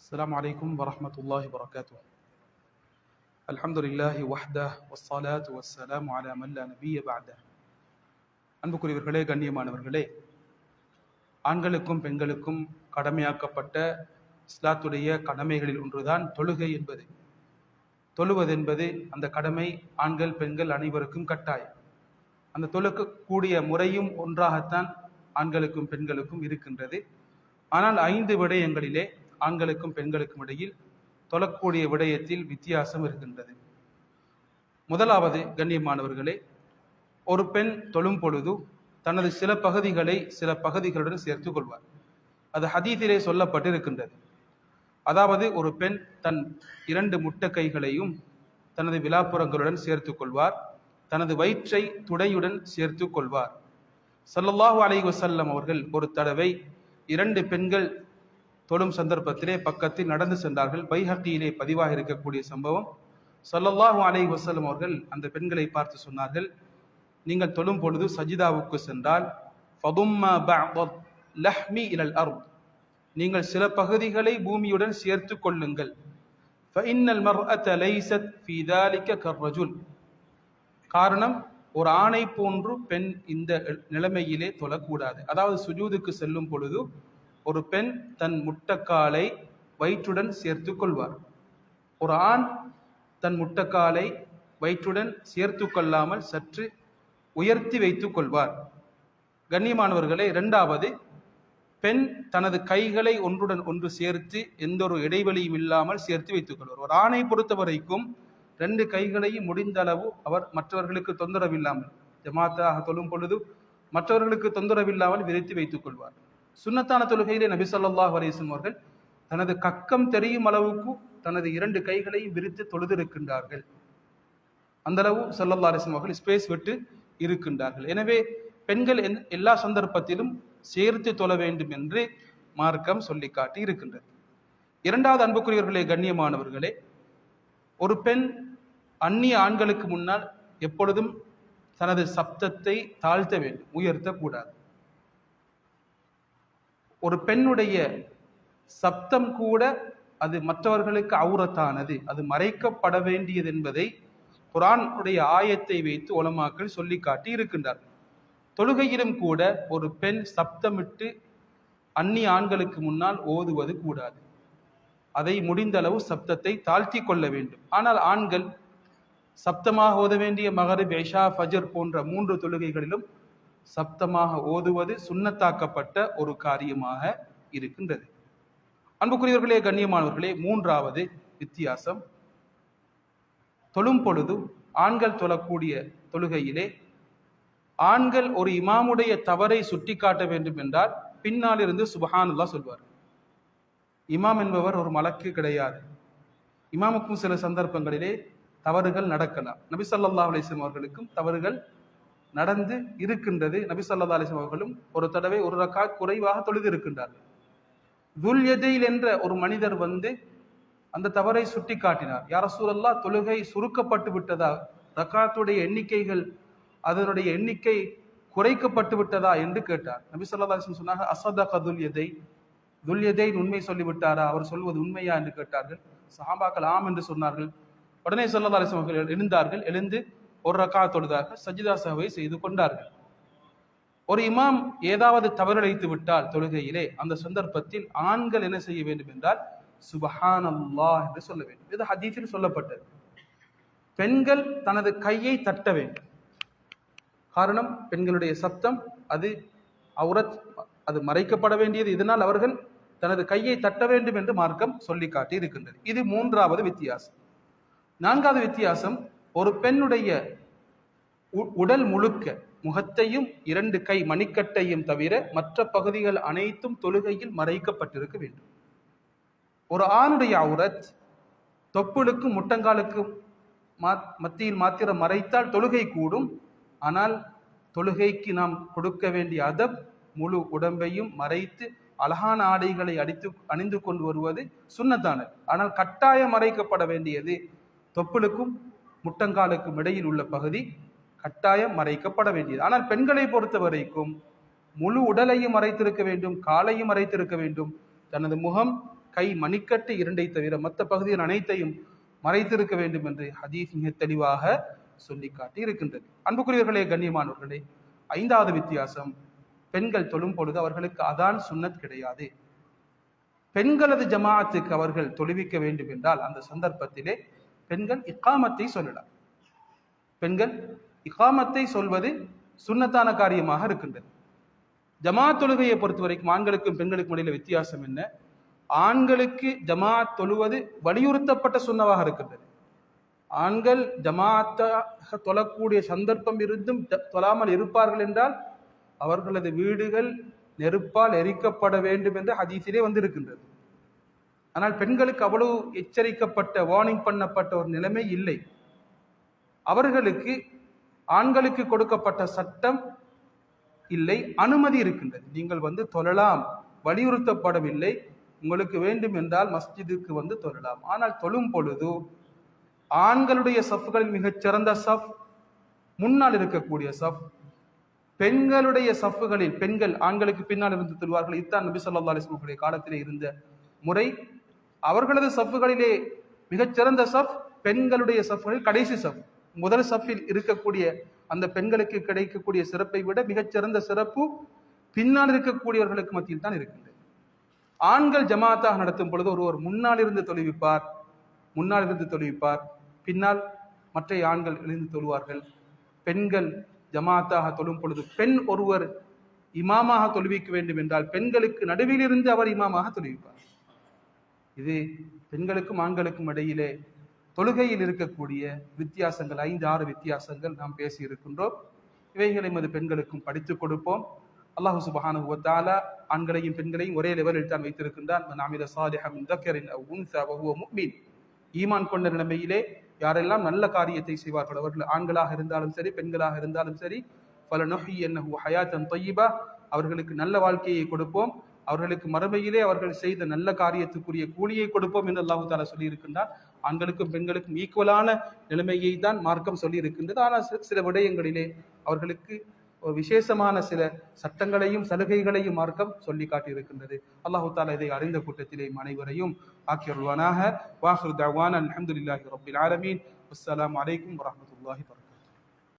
السلام عليكم ورحمة الله وبركاته الحمد لله وحده والصلاة والسلام على من لا نبي بعده அன்புக்குரியவர்களே கண்ணியமானவர்களே ஆண்களுக்கும் பெண்களுக்கும் கடமையாக்கப்பட்ட இஸ்லாத்துடைய கடமைகளில் ஒன்றுதான் தொழுகை என்பது தொழுவது என்பது அந்த கடமை ஆண்கள் பெண்கள் அனைவருக்கும் கட்டாயம் அந்த தொழுக்கக்கூடிய முறையும் ஒன்றாகத்தான் ஆண்களுக்கும் பெண்களுக்கும் இருக்கின்றது ஆனால் ஐந்து விடயங்களிலே ஆண்களுக்கும் பெண்களுக்கும் இடையில் தொழக்கூடிய விடயத்தில் வித்தியாசம் இருக்கின்றது. முதலாவது கண்ணியமானவர்களே ஒரு பெண் தொழும் பொழுது தனது சில பகுதிகளை சில பகுதிகளுடன் சேர்த்து கொள்வார். அது ஹதீதிலே சொல்லப்பட்டிருக்கின்றது. அதாவது ஒரு பெண் தன் இரண்டு முட்டை கைகளையும் தனது விழாப்புறங்களுடன் சேர்த்து கொள்வார். தனது வயிற்றை துடையுடன் சேர்த்து கொள்வார். சல்லல்லாஹு அலைஹி அவர்கள் ஒரு தடவை இரண்டு பெண்கள் தொழும் சந்தர்ப்பத்திலே பக்கத்தில் நடந்து சென்றார்கள். பைஹக்கியிலே பதிவாக இருக்கக்கூடிய சம்பவம். சொல்லல்லாஹு அலை வசலம் அவர்கள் அந்த பெண்களை பார்த்து சொன்னார்கள் நீங்கள் தொழும் பொழுது சஜிதாவுக்கு சென்றால் லஹ்மி இலல் அருள் நீங்கள் சில பகுதிகளை பூமியுடன் சேர்த்து கொள்ளுங்கள். காரணம் ஒரு ஆணை போன்று பெண் இந்த நிலைமையிலே தொழக்கூடாது. அதாவது சுஜூதுக்கு செல்லும் பொழுது ஒரு பெண் தன் முட்டக்காலை வயிற்றுடன் சேர்த்து கொள்வார். ஒரு ஆண் தன் முட்டக்காலை வயிற்றுடன் சேர்த்து கொள்ளாமல் சற்று உயர்த்தி வைத்துக் கொள்வார். கண்ணியமானவர்களே இரண்டாவது பெண் தனது கைகளை ஒன்றுடன் ஒன்று சேர்த்து எந்த ஒரு இடைவெளியும் இல்லாமல் சேர்த்து வைத்துக் கொள்வார். ஒரு ஆணை பொறுத்த வரைக்கும் ரெண்டு கைகளையும் முடிந்த அளவு அவர் மற்றவர்களுக்கு தொந்தரவு இல்லாமல் ஜமாத்தாக தொழும் பொழுது மற்றவர்களுக்கு தொந்தரவு இல்லாமல் விரித்து வைத்துக் கொள்வார். சுன்னத்தான தொழுகையிலே நபி ஸல்லல்லாஹு அலைஹி அவர்கள் தனது கக்கம் தெரியும் அளவுக்கு தனது இரண்டு கைகளையும் விரித்து தொழுதிருக்கின்றார்கள். அந்த அளவு ஸல்லல்லாஹு அலைஹி அவர்கள் ஸ்பேஸ் விட்டு இருக்கின்றார்கள். எனவே பெண்கள் என்- எல்லா சந்தர்ப்பத்திலும் சேர்த்து தொழ வேண்டும் என்று மார்க்கம் சொல்லி காட்டி இருக்கின்றது. இரண்டாவது அன்புக்குரியவர்களே கண்ணியமானவர்களே ஒரு பெண் அந்நிய ஆண்களுக்கு முன்னால் எப்பொழுதும் தனது சப்தத்தை தாழ்த்த வேண்டும் உயர்த்தக்கூடாது. ஒரு பெண்ணுடைய சப்தம் கூட அது மற்றவர்களுக்கு அவுரத்தானது. அது மறைக்கப்பட வேண்டியது என்பதை குரானுடைய ஆயத்தை வைத்து உலமாக்கள் சொல்லி காட்டி இருக்கின்றார். தொழுகையிலும் கூட ஒரு பெண் சப்தமிட்டு அந்நிய ஆண்களுக்கு முன்னால் ஓதுவது கூடாது. அதை முடிந்த அளவு சப்தத்தை தாழ்த்தி கொள்ள வேண்டும். ஆனால் ஆண்கள் சப்தமாக ஓத வேண்டிய மகரிப் பேஷா ஃபஜர் போன்ற மூன்று தொழுகைகளிலும் சப்தமாக ஓதுவது சுண்ணத்தாக்கப்பட்ட ஒரு காரியமாக இருக்கின்றது. அன்புக்குரியவர்களே கண்ணியமானவர்களே மூன்றாவது வித்தியாசம். தொழும் பொழுது ஆண்கள் தொழக்கூடிய தொழுகையிலே ஆண்கள் ஒரு இமாமுடைய தவறை சுட்டிக்காட்ட வேண்டும் என்றால் பின்னால் இருந்து சுபஹானுல்லா சொல்வார். இமாம் என்பவர் ஒரு மலக்கு கிடையாது. இமாமுக்கும் சில சந்தர்ப்பங்களிலே தவறுகள் நடக்கலாம். நபி சல்லா அலிஸ்லாம் அவர்களுக்கும் தவறுகள் நடந்து இருக்கின்றது. நபி சொல்லா அலைஹி அவர்களும் ஒரு தடவை ஒரு ரக்கா குறைவாக தொழுது இருக்கின்றார்கள் துல்யதையில் என்ற ஒரு மனிதர் வந்து அந்த தவறை சுட்டி காட்டினார் யார சூழல்லா தொழுகை சுருக்கப்பட்டு விட்டதா? ரக்காத்துடைய எண்ணிக்கைகள் அதனுடைய எண்ணிக்கை குறைக்கப்பட்டு விட்டதா? என்று கேட்டார். நபி சொல்லா அலைஹி சொன்னாங்க அசதக துல் எதை துல் உண்மை சொல்லிவிட்டாரா? அவர் சொல்வது உண்மையா? என்று கேட்டார்கள். சஹாபாக்கள் ஆம் என்று சொன்னார்கள். உடனே சொல்லா அலைஹி அவர்கள் எழுந்தார்கள். எழுந்து ஒரு ரக்கா தொழுதாக சஜிதா சஹவை செய்து கொண்டார்கள். ஒரு இமாம் ஏதாவது தவறிழைத்து விட்டால் தொழுகையிலே அந்த சந்தர்ப்பத்தில் ஆண்கள் என்ன செய்ய வேண்டும் என்றால் சுபஹானல்லாஹ் என்று சொல்ல வேண்டும். இது ஹதீஸில் சொல்லப்பட்டது. பெண்கள் தனது கையை தட்ட வேண்டும். காரணம் பெண்களுடைய சப்தம் அது அவுரத் அது மறைக்கப்பட வேண்டியது. இதனால் அவர்கள் தனது கையை தட்ட வேண்டும் என்று மார்க்கம் சொல்லி காட்டி இருக்கின்றது. இது மூன்றாவது வித்தியாசம். நான்காவது வித்தியாசம் ஒரு பெண்ணுடைய உ- உடல் முழுக்க முகத்தையும் இரண்டு கை மணிக்கட்டையும் தவிர மற்ற பகுதிகள் அனைத்தும் தொழுகையில் மறைக்கப்பட்டிருக்க வேண்டும். ஒரு ஆணுடைய அவுரத் தொப்புளுக்கும் முட்டங்காலுக்கும் மத்தியில் மாத்திரம் மறைத்தால் தொழுகை கூடும். ஆனால் தொழுகைக்கு நாம் கொடுக்க வேண்டிய அதப் முழு உடம்பையும் மறைத்து அழகான ஆடைகளை அடித்து அணிந்து கொண்டு வருவது சுண்ணத்தானது. ஆனால் கட்டாயம் மறைக்கப்பட வேண்டியது தொப்புளுக்கும் முட்டங்காலுக்கும் இடையில் உள்ள பகுதி கட்டாயம் மறைக்கப்பட வேண்டியது. ஆனால் பெண்களை பொறுத்த வரைக்கும் முழு உடலையும் மறைத்திருக்க வேண்டும் காலையும் மறைத்திருக்க வேண்டும். தனது முகம் கை மணிக்கட்டு இரண்டை தவிர மற்ற பகுதியின் அனைத்தையும் மறைத்திருக்க வேண்டும் என்று ஹதீஸ் மிக தெளிவாக சொல்லி காட்டி இருக்கின்றது அன்புக்குரியவர்களே கண்ணியமானவர்களே ஐந்தாவது வித்தியாசம் பெண்கள் தொழும் பொழுது அவர்களுக்கு அதான் சுன்னத் கிடையாது. பெண்களது ஜமாஅத்துக்கு அவர்கள் தொழுவிக்க வேண்டும் என்றால் அந்த சந்தர்ப்பத்திலே பெண்கள் இக்காமத்தை சொல்லலாம். பெண்கள் இகாமத்தை சொல்வது சுண்ணத்தான காரியமாக இருக்கின்றது. ஜமாத் தொழுகையை பொறுத்த வரைக்கும் ஆண்களுக்கும் பெண்களுக்கும் இடையில வித்தியாசம் என்ன? ஆண்களுக்கு ஜமாத் தொழுவது வலியுறுத்தப்பட்ட சுண்ணவாக இருக்கின்றது. ஆண்கள் ஜமாத்தாக தொழக்கூடிய சந்தர்ப்பம் இருந்தும் தொழாமல் இருப்பார்கள் என்றால் அவர்களது வீடுகள் நெருப்பால் எரிக்கப்பட வேண்டும் என்று ஹதீஸிலே வந்திருக்கின்றது. ஆனால் பெண்களுக்கு அவ்வளவு எச்சரிக்கப்பட்ட வார்னிங் பண்ணப்பட்ட ஒரு நிலைமை இல்லை. அவர்களுக்கு ஆண்களுக்கு கொடுக்கப்பட்ட சட்டம் இல்லை அனுமதி இருக்கின்றது. நீங்கள் வந்து தொழலாம் வலியுறுத்தப்படவில்லை உங்களுக்கு வேண்டும் என்றால் மஸ்ஜிதுக்கு வந்து தொழலாம். ஆனால் தொழும் பொழுது ஆண்களுடைய சஃப்களில் மிகச்சிறந்த சஃப் முன்னால் இருக்கக்கூடிய சஃப் பெண்களுடைய சஃப்புகளில் பெண்கள் ஆண்களுக்கு பின்னால் இருந்து தொழுவார்கள். இதுதான் நபி சொல்லா அலைஹி காலத்தில் காலத்திலே இருந்த முறை. அவர்களது சஃப்புகளிலே மிகச்சிறந்த சஃப் பெண்களுடைய சஃப்களில் கடைசி சஃப். முதல் சஃப்பில் இருக்கக்கூடிய அந்த பெண்களுக்கு கிடைக்கக்கூடிய சிறப்பை விட மிகச்சிறந்த சிறப்பு பின்னால் இருக்கக்கூடியவர்களுக்கு மத்தியில் தான் இருக்கின்றது. ஆண்கள் ஜமாத்தாக நடத்தும் பொழுது ஒருவர் முன்னால் இருந்து தொழுவிப்பார் முன்னால் இருந்து தொழுவிப்பார் பின்னால் மற்ற ஆண்கள் எழுந்து தொழுவார்கள். பெண்கள் ஜமாத்தாக தொழும் பொழுது பெண் ஒருவர் இமாமாக தொழுவிக்க வேண்டும் என்றால் பெண்களுக்கு நடுவில் இருந்து அவர் இமாமாக தொழுவிப்பார். இது பெண்களுக்கும் ஆண்களுக்கும் இடையிலே தொழுகையில் இருக்கக்கூடிய வித்தியாசங்கள் ஐந்து ஆறு வித்தியாசங்கள் நாம் பேசி இருக்கின்றோம் இவைகளை எமது பெண்களுக்கும் படித்துக் கொடுப்போம். அல்லாஹு சுபஹானஹு வ ஆண்களையும் பெண்களையும் ஒரே லெவலில் தான் வைத்திருக்கின்றான். ஈமான் கொண்ட நிலைமையிலே யாரெல்லாம் நல்ல காரியத்தை செய்வார்கள் அவர்கள் ஆண்களாக இருந்தாலும் சரி பெண்களாக இருந்தாலும் சரி பல நொஹி என்ன ஹயாத்தன் தொய்யிபா. அவர்களுக்கு நல்ல வாழ்க்கையை கொடுப்போம். அவர்களுக்கு மறுமையிலே அவர்கள் செய்த நல்ல காரியத்துக்குரிய கூலியை கொடுப்போம் என்று அல்லாஹு தாலா சொல்லி ஆண்களுக்கும் பெண்களுக்கும் ஈக்குவலான நிலைமையை தான் மார்க்கம் சொல்லி இருக்கின்றது ஆனால் சில- சில விடயங்களிலே அவர்களுக்கு ஒரு விசேஷமான சில சட்டங்களையும் சலுகைகளையும் மார்க்கம் சொல்லி காட்டியிருக்கின்றது. அல்லாஹு தாலா இதை அறிந்த கூட்டத்திலே அனைவரையும் ஆக்கியருள்வானாக. வாஹர் தவான் அலமதுல்லாஹி ரப்பில் ஆலமீன். அஸ்லாம் வலைக்கம் வரமத்துல்லாஹி